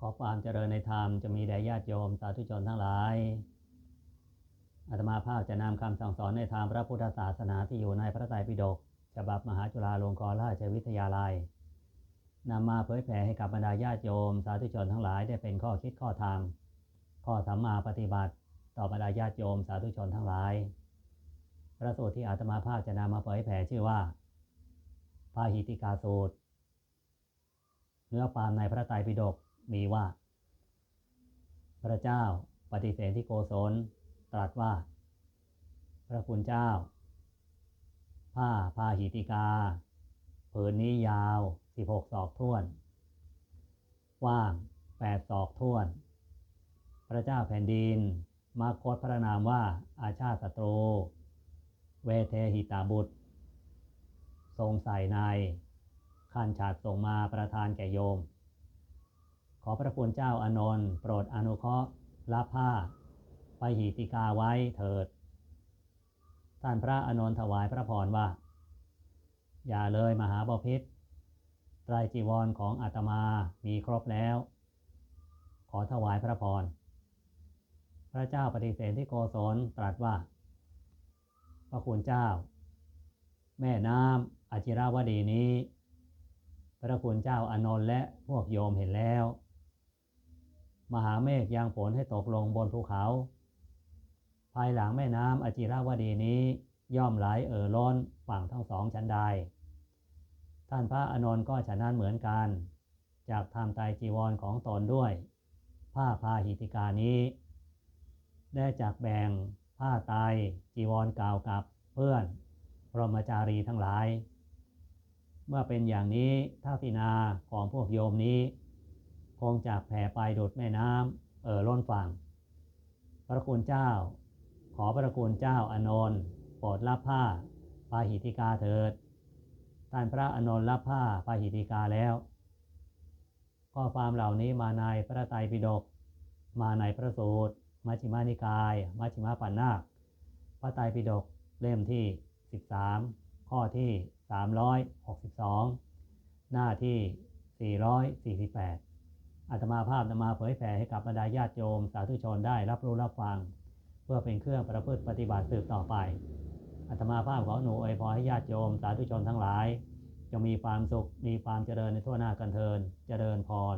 ขอความเจริญในธรรมจะมีแด่ญาติโยมสาธุชนทั้งหลาย อาตมาภาพจะนำคำสั่งสอนในทางพระพุทธศาสนาที่อยู่ในพระไตรปิฎกฉบับมหาจุฬาลงกรณราชวิทยาลัยนำมาเผยแผ่ให้กับบรรดาญาติโยม สาธุชนทั้งหลายได้เป็นข้อคิดข้อธรรม ข้อสัมมาปฏิบัติ ต่อบรรดาญาติโยมสาธุชนทั้งหลาย พระสูตรที่อาตมาภาพจะนำมาเผยแผ่ชื่อว่าพาหิติกาสูตร เนื้อความในพระไตรปิฎก มีว่า พระเจ้าปฏิเสธที่โกศลตรัสว่า พระคุณเจ้า ผ้าพาหิติกาผืนนี้ยาว16ศอกท้วน กว้าง8ศอกท้วน พระเจ้าแผ่นดินมาโคตพระนามว่าอาชาติศัตรู เวเทหิตาบุตร ทรงใส่ใน ขันฉาดส่งมาประทานแก่โยม ขอพระคุณเจ้าอานนท์โปรดอนุเคราะห์รับผ้าไปหีติกาไว้เถิด ท่านพระอานนท์ถวายพระพรว่า อย่าเลยมหาบพิษไตรจีวรของอาตมามีครบแล้ว ขอถวายพระพร พระเจ้าปฏิเสธที่โกศลตรัสว่า พระคุณเจ้า แม่น้ำอจิราวดีนี้ พระคุณเจ้าอานนท์และพวกโยมเห็นแล้ว มหาเมฆยังฝนให้ตกลงบนภูเขา ภายหลังแม่น้ำอจิราวดีนี้ย่อมไหลเอ่อล้นฝั่งทั้งสองชั้นใด ท่านพระอานนท์ก็ฉะนั้นเหมือนกัน จากทำไตจีวรของตนด้วย ผ้าพาหิติกานี้ ได้จากแบ่งผ้าไตจีวรเก่ากับเพื่อนพรหมจารีทั้งหลาย เมื่อเป็นอย่างนี้ท่าที่นาของพวกโยมนี้ คงจากแผ่ไปโดดแม่น้ำเอ่อล้นฝั่ง พระคุณเจ้า ขอพระคุณเจ้าอนนท์โปรดรับผ้าพาหิติกาเถิด ท่านพระอนนท์รับผ้าพาหิติกาแล้ว ข้อความเหล่านี้มาในพระไตรปิฎกมาในพระสูตร มัชฌิมานิกาย มัชฌิมาปัญนาค พระไตรปิฎกเล่มที่ 13 ข้อที่ 362 หน้าที่ 448 อาตมาภาพนำมาเผยแผ่ให้กับบรรดาญาติโยมสาธุชนได้รับรู้รับฟัง เพื่อเป็นเครื่องประพฤติปฏิบัติสืบต่อไปอาตมาภาพขอหนูอวยพรให้ญาติโยมสาธุชนทั้งหลายจงมีความสุขมีความเจริญในทั่วหน้ากันเทินเจริญพร